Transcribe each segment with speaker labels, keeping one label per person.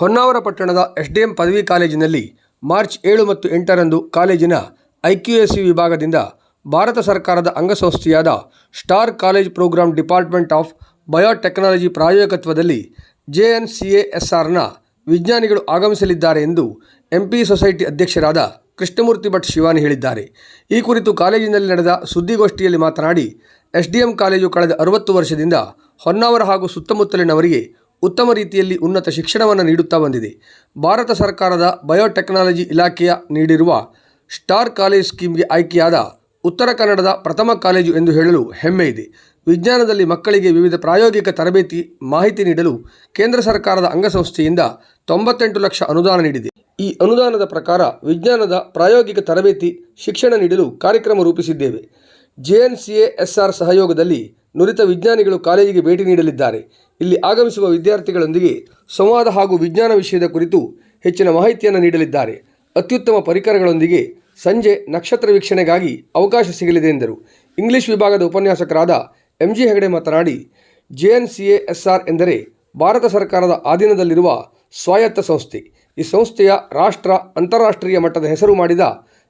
Speaker 1: ಹೊನ್ನಾವರ ಪಟ್ಟಣದ ಎಸ್ಡಿಎಂ ಪದವಿ ಕಾಲೇಜಿನಲ್ಲಿ ಮಾರ್ಚ್ ಏಳು ಮತ್ತು ಎಂಟರಂದು ಕಾಲೇಜಿನ ಐಕ್ಯುಎಸ್ಸಿ ವಿಭಾಗದಿಂದ ಭಾರತ ಸರ್ಕಾರದ ಅಂಗಸಂಸ್ಥೆಯಾದ star college program department of biotechnology ಪ್ರಾಯೋಜಕತ್ವದಲ್ಲಿ ಜೆಎನ್ಸಿಎಎಸ್ಆರ್ನ ವಿಜ್ಞಾನಿಗಳು ಆಗಮಿಸಲಿದ್ದಾರೆ ಎಂದು ಎಂಪಿ ಸೊಸೈಟಿ ಅಧ್ಯಕ್ಷರಾದ ಕೃಷ್ಣಮೂರ್ತಿ ಭಟ್ ಶಿವಾನಿ ಹೇಳಿದ್ದಾರೆ. ಈ ಕುರಿತು ಕಾಲೇಜಿನಲ್ಲಿ ನಡೆದ ಸುದ್ದಿಗೋಷ್ಠಿಯಲ್ಲಿ ಮಾತನಾಡಿ, ಎಸ್ಡಿಎಂ ಕಾಲೇಜು ಕಳೆದ ಅರವತ್ತು ವರ್ಷದಿಂದ ಹೊನ್ನಾವರ ಹಾಗೂ ಸುತ್ತಮುತ್ತಲಿನವರಿಗೆ ಉತ್ತಮ ರೀತಿಯಲ್ಲಿ ಉನ್ನತ ಶಿಕ್ಷಣವನ್ನು ನೀಡುತ್ತಾ ಬಂದಿದೆ. ಭಾರತ ಸರ್ಕಾರದ ಬಯೋಟೆಕ್ನಾಲಜಿ ಇಲಾಖೆಯ ನೀಡಿರುವ ಸ್ಟಾರ್ ಕಾಲೇಜ್ ಸ್ಕೀಮ್ಗೆ ಆಯ್ಕೆಯಾದ ಉತ್ತರ ಕನ್ನಡದ ಪ್ರಥಮ ಕಾಲೇಜು ಎಂದು ಹೇಳಲು ಹೆಮ್ಮೆ ಇದೆ. ವಿಜ್ಞಾನದಲ್ಲಿ ಮಕ್ಕಳಿಗೆ ವಿವಿಧ ಪ್ರಾಯೋಗಿಕ ತರಬೇತಿ ಮಾಹಿತಿ ನೀಡಲು ಕೇಂದ್ರ ಸರ್ಕಾರದ ಅಂಗಸಂಸ್ಥೆಯಿಂದ ತೊಂಬತ್ತೆಂಟು ಲಕ್ಷ ಅನುದಾನ ನೀಡಿದೆ. ಈ ಅನುದಾನದ ಪ್ರಕಾರ ವಿಜ್ಞಾನದ ಪ್ರಾಯೋಗಿಕ ತರಬೇತಿ, ಶಿಕ್ಷಣ ನೀಡಲು ಕಾರ್ಯಕ್ರಮ ರೂಪಿಸಿದ್ದೇವೆ. ಜೆಎನ್ಸಿಎಎಸ್ಆರ್ ಸಹಯೋಗದಲ್ಲಿ ನುರಿತ ವಿಜ್ಞಾನಿಗಳು ಕಾಲೇಜಿಗೆ ಭೇಟಿ ನೀಡಲಿದ್ದಾರೆ. ಇಲ್ಲಿ ಆಗಮಿಸುವ ವಿದ್ಯಾರ್ಥಿಗಳೊಂದಿಗೆ ಸಂವಾದ ಹಾಗೂ ವಿಜ್ಞಾನ ವಿಷಯದ ಕುರಿತು ಹೆಚ್ಚಿನ ಮಾಹಿತಿಯನ್ನು ನೀಡಲಿದ್ದಾರೆ. ಅತ್ಯುತ್ತಮ ಪರಿಕರಗಳೊಂದಿಗೆ ಸಂಜೆ ನಕ್ಷತ್ರ ವೀಕ್ಷಣೆಗಾಗಿ ಅವಕಾಶ ಸಿಗಲಿದೆ ಎಂದರು. ಇಂಗ್ಲಿಷ್ ವಿಭಾಗದ ಉಪನ್ಯಾಸಕರಾದ ಎಂ. ಜಿ. ಹೆಗಡೆ ಮಾತನಾಡಿ ಜೆಎನ್ಸಿಎಎಸ್ಆರ್ ಎಂದರೆ ಭಾರತ ಸರ್ಕಾರದ ಅಧೀನದಲ್ಲಿರುವ ಸ್ವಾಯತ್ತ ಸಂಸ್ಥೆ. ಈ ಸಂಸ್ಥೆಯ ರಾಷ್ಟ್ರ ಅಂತಾರಾಷ್ಟ್ರೀಯ ಮಟ್ಟದ ಹೆಸರು ಮಾಡಿದ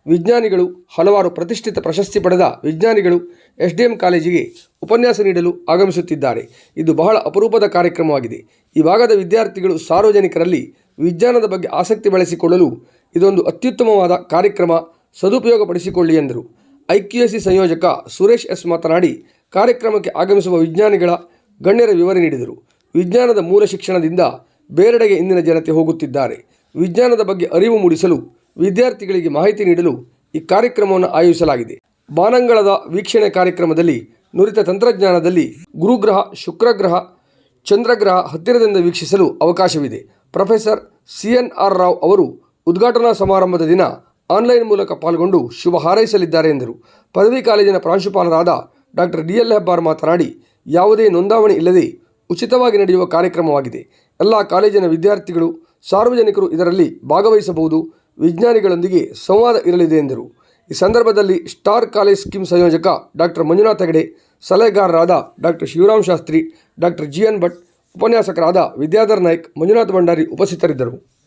Speaker 1: ವಿಜ್ಞಾನಿಗಳು ಹಲವಾರು ಪ್ರತಿಷ್ಠಿತ ಪ್ರಶಸ್ತಿ ಪಡೆದ ವಿಜ್ಞಾನಿಗಳು ಎಸ್ ಡಿ ಎಂ ಕಾಲೇಜಿಗೆ ಉಪನ್ಯಾಸ ನೀಡಲು ಆಗಮಿಸುತ್ತಿದ್ದಾರೆ. ಇದು ಬಹಳ ಅಪರೂಪದ ಕಾರ್ಯಕ್ರಮವಾಗಿದೆ. ಈ ಭಾಗದ ವಿದ್ಯಾರ್ಥಿಗಳು ಸಾರ್ವಜನಿಕರಲ್ಲಿ ವಿಜ್ಞಾನದ ಬಗ್ಗೆ ಆಸಕ್ತಿ ಬೆಳೆಸಿಕೊಳ್ಳಲು ಇದೊಂದು ಅತ್ಯುತ್ತಮವಾದ ಕಾರ್ಯಕ್ರಮ ಸದುಪಯೋಗಪಡಿಸಿಕೊಳ್ಳಿ ಎಂದರು. ಐಕ್ಯುಎಸ್ಸಿ ಸಂಯೋಜಕ ಸುರೇಶ್ ಎಸ್ ಮಾತನಾಡಿ, ಕಾರ್ಯಕ್ರಮಕ್ಕೆ ಆಗಮಿಸುವ ವಿಜ್ಞಾನಿಗಳ ಗಣ್ಯರ ವಿವರ ನೀಡಿದರು. ವಿಜ್ಞಾನದ ಮೂಲ ಶಿಕ್ಷಣದಿಂದ ಬೇರೆಡೆಗೆ ಇಂದಿನ ಜನತೆ ಹೋಗುತ್ತಿದ್ದಾರೆ. ವಿಜ್ಞಾನದ ಬಗ್ಗೆ ಅರಿವು ಮೂಡಿಸಲು ವಿದ್ಯಾರ್ಥಿಗಳಿಗೆ ಮಾಹಿತಿ ನೀಡಲು ಈ ಕಾರ್ಯಕ್ರಮವನ್ನು ಆಯೋಜಿಸಲಾಗಿದೆ. ಬಾನಂಗಳದ ವೀಕ್ಷಣೆ ಕಾರ್ಯಕ್ರಮದಲ್ಲಿ ನುರಿತ ತಂತ್ರಜ್ಞಾನದಲ್ಲಿ ಗುರುಗ್ರಹ, ಶುಕ್ರಗ್ರಹ, ಚಂದ್ರಗ್ರಹ ಹತ್ತಿರದಿಂದ ವೀಕ್ಷಿಸಲು ಅವಕಾಶವಿದೆ. Professor C N R. Rao ಅವರು ಉದ್ಘಾಟನಾ ಸಮಾರಂಭದ ದಿನ ಆನ್ಲೈನ್ ಮೂಲಕ ಪಾಲ್ಗೊಂಡು ಶುಭ ಹಾರೈಸಲಿದ್ದಾರೆ ಎಂದರು. ಪದವಿ ಕಾಲೇಜಿನ ಪ್ರಾಂಶುಪಾಲರಾದ ಡಾಕ್ಟರ್ ಡಿ. ಎಲ್ ಹೆಬ್ಬಾರ್ ಮಾತನಾಡಿ, ಯಾವುದೇ ನೋಂದಾವಣೆ ಇಲ್ಲದೆ ಉಚಿತವಾಗಿ ನಡೆಯುವ ಕಾರ್ಯಕ್ರಮವಾಗಿದೆ. ಎಲ್ಲ ಕಾಲೇಜಿನ ವಿದ್ಯಾರ್ಥಿಗಳು, ಸಾರ್ವಜನಿಕರು ಇದರಲ್ಲಿ ಭಾಗವಹಿಸಬಹುದು. ವಿಜ್ಞಾನಿಗಳೊಂದಿಗೆ ಸಂವಾದ ಇರಲಿದೆ ಎಂದರು. ಈ ಸಂದರ್ಭದಲ್ಲಿ ಸ್ಟಾರ್ ಕಾಲೇಜ್ ಸ್ಕೀಮ್ ಸಂಯೋಜಕ doctor Manjunath Hegde, ಸಲಹೆಗಾರರಾದ doctor Shivaram Shastri doctor G N Bhat, ಉಪನ್ಯಾಸಕರಾದ ವಿದ್ಯಾಧರ್ ನಾಯ್ಕ್, ಮಂಜುನಾಥ್ ಭಂಡಾರಿ ಉಪಸ್ಥಿತರಿದ್ದರು.